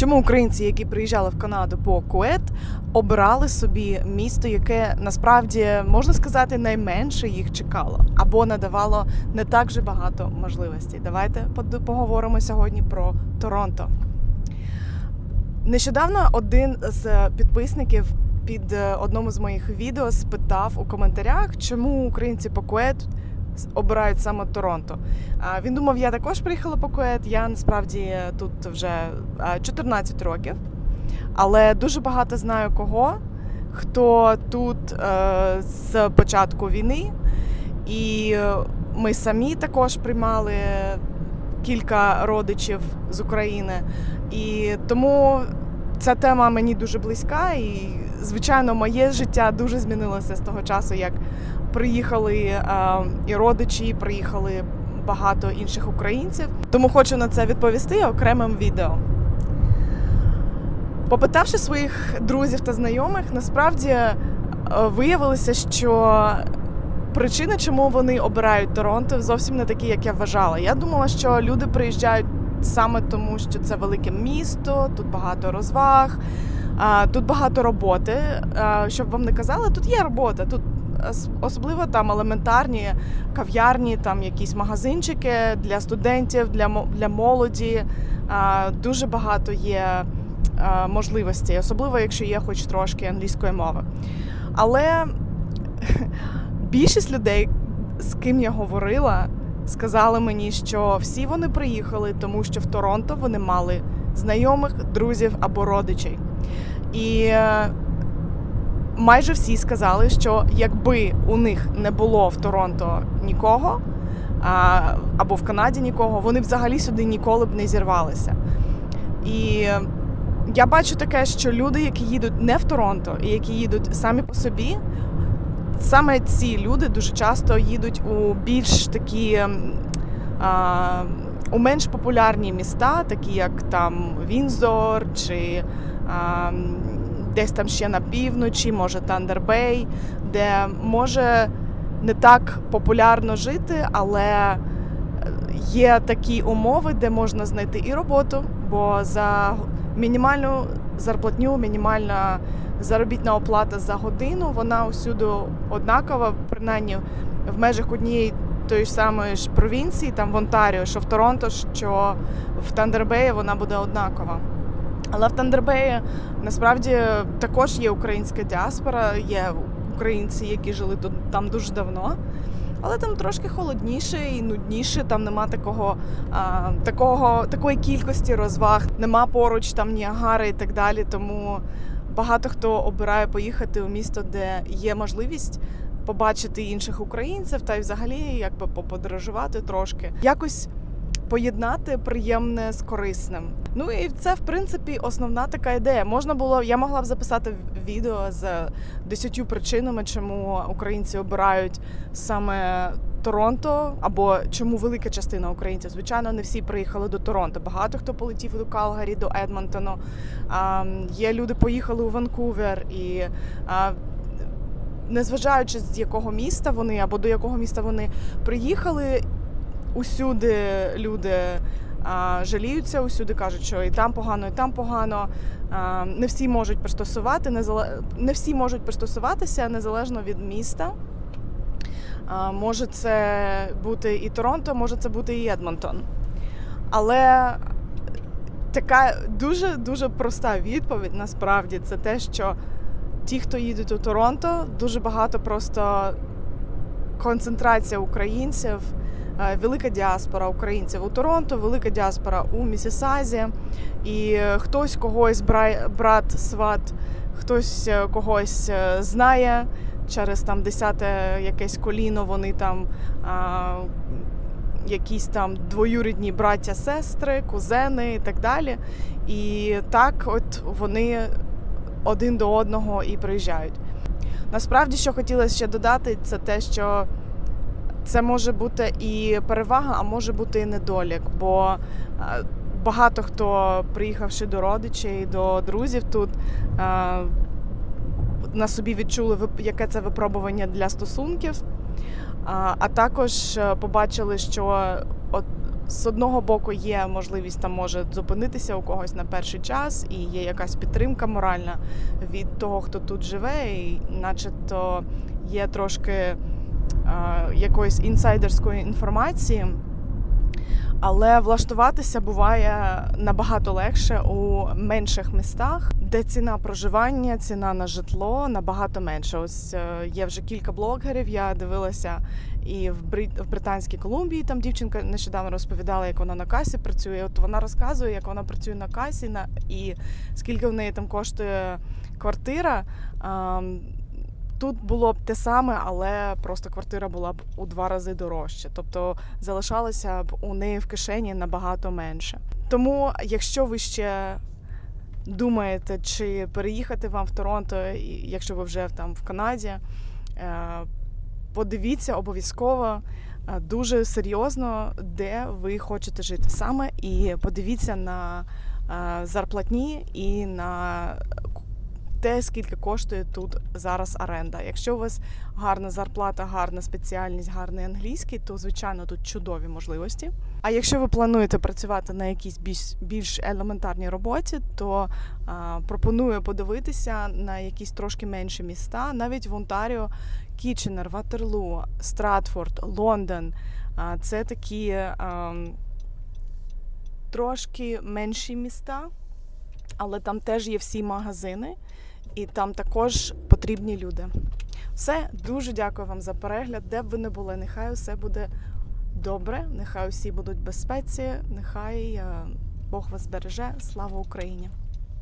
Чому українці, які приїжджали в Канаду по Кует, обирали собі місто, яке насправді можна сказати найменше їх чекало або надавало не так вже багато можливостей? Давайте поговоримо сьогодні про Торонто. Нещодавно один з підписників під е, одному з моїх відео спитав у коментарях, чому українці по Кует обирають саме Торонто. Він думав, я також приїхала по Кует. Я насправді тут вже е, 14 років, але дуже багато знаю кого, хто тут е, з початку війни, і ми самі також приймали кілька родичів з України. І тому ця тема мені дуже близька, і звичайно, моє життя дуже змінилося з того часу, як приїхали е, і родичі, приїхали багато інших українців. Тому хочу на це відповісти окремим відео. Попитавши своїх друзів та знайомих, насправді е, виявилося, що причини, чому вони обирають Торонто, зовсім не такі, як я вважала. Я думала, що люди приїжджають саме тому, що це велике місто, тут багато розваг, а, тут багато роботи. А, Щоб вам не казали, тут є робота. Тут особливо там елементарні кав'ярні, там якісь магазинчики для студентів, для для молоді. А, Дуже багато є а, можливостей, особливо якщо є хоч трошки англійської мови. Але більшість людей, з ким я говорила, сказали мені, що всі вони приїхали, тому що в Торонто вони мали знайомих, друзів або родичей. І е, майже всі сказали, що якби у них не було в Торонто нікого, або в Канаді нікого, вони взагалі сюди ніколи б не зірвалися. І е, я бачу таке, що люди, які їдуть не в Торонто, і які їдуть самі по собі, саме ці люди дуже часто їдуть у більш такі у менш популярні міста, такі як там Вінзор чи десь там ще на півночі, може Тандербей, де може не так популярно жити, але е, є такі умови, де можна знайти і роботу, бо за мінімальну зарплатню, мінімальна заробітна оплата за годину, вона усюди однакова, принаймні в межах однієї тої ж самої ж провінції, там в Онтаріо, що в Торонто, що в Тандербеї вона буде однакова. Але в Тандербеї насправді також є українська діаспора, є українці, які жили тут там дуже давно. Але там трошки холодніше і нудніше, там нема такого, а, такого, такої кількості розваг, нема поруч там Ніагари і так далі. Тому багато хто обирає поїхати у місто, де є можливість побачити інших українців та й взагалі якби поподорожувати трошки. Якось поєднати приємне з корисним. Ну і це, в принципі, основна така ідея. Можна було, я могла б записати відео з 10 причинами, чому українці обирають саме Торонто, або чому велика частина українців. Звичайно, не всі приїхали до Торонто. Багато хто полетів до Калгарі, до Едмонтону. А, Є люди, поїхали у Ванкувер і. а, Незважаючи з якого міста вони або до якого міста вони приїхали, усюди люди а, жаліються, усюди кажуть, що і там погано, і там погано. А, не всі можуть пристосувати, незале- не всі можуть пристосуватися незалежно від міста. А, може це бути і Торонто, може це бути і Едмонтон. Але така дуже дуже проста відповідь насправді це те, що ті, хто їдуть у Торонто, дуже багато просто концентрація українців, велика діаспора українців у Торонто, велика діаспора у Місісазі, і е, хтось когось бра- брат, сват, хтось е, когось е, знає через там десяте якесь коліно, вони там. а, Якісь там двоюрідні браття, сестри, кузени і так далі. І так, от вони один до одного і приїжджають. Насправді, що хотілося ще додати, це те, що це може бути і перевага, а може бути і недолік. Бо е, багато хто, приїхавши до родичів, до друзів тут, е, на собі відчули, яке це випробування для стосунків. А, також е, побачили, що от з одного боку є можливість там може зупинитися у когось на перший час, і є якась підтримка моральна від того, хто тут живе, і начебто є трошки якоїсь інсайдерської інформації. Але влаштуватися буває набагато легше у менших містах, де ціна проживання, ціна на житло набагато менше. Ось е, є вже кілька блогерів. Я дивилася і в Британській Колумбії. Там дівчинка нещодавно розповідала, як вона на касі працює. От вона розказує, як вона працює на касі, на і скільки в неї там коштує квартира. Тут було б те саме, але просто квартира була б у два рази дорожча. Тобто залишалося б у неї в кишені набагато менше. Тому, якщо ви ще думаєте, чи переїхати вам в Торонто, якщо ви вже там в Канаді, е, подивіться обов'язково е, дуже серйозно, де ви хочете жити саме, і подивіться на е, зарплатні і на те, скільки коштує тут зараз оренда. Якщо у вас гарна зарплата, гарна спеціальність, гарний англійський, то звичайно тут чудові можливості. А якщо ви плануєте працювати на якійсь більш, більш елементарній роботі, то а, пропоную подивитися на якісь трошки менші міста, навіть в Онтаріо, Кіченер, Ватерлу, Стратфорд, Лондон. А, це такі а, трошки менші міста, але там теж є всі магазини і там також потрібні люди. Все, дуже дякую вам за перегляд. Де б ви не були, нехай усе буде добре, нехай усі будуть в безпеці, нехай е, Бог вас береже. Слава Україні!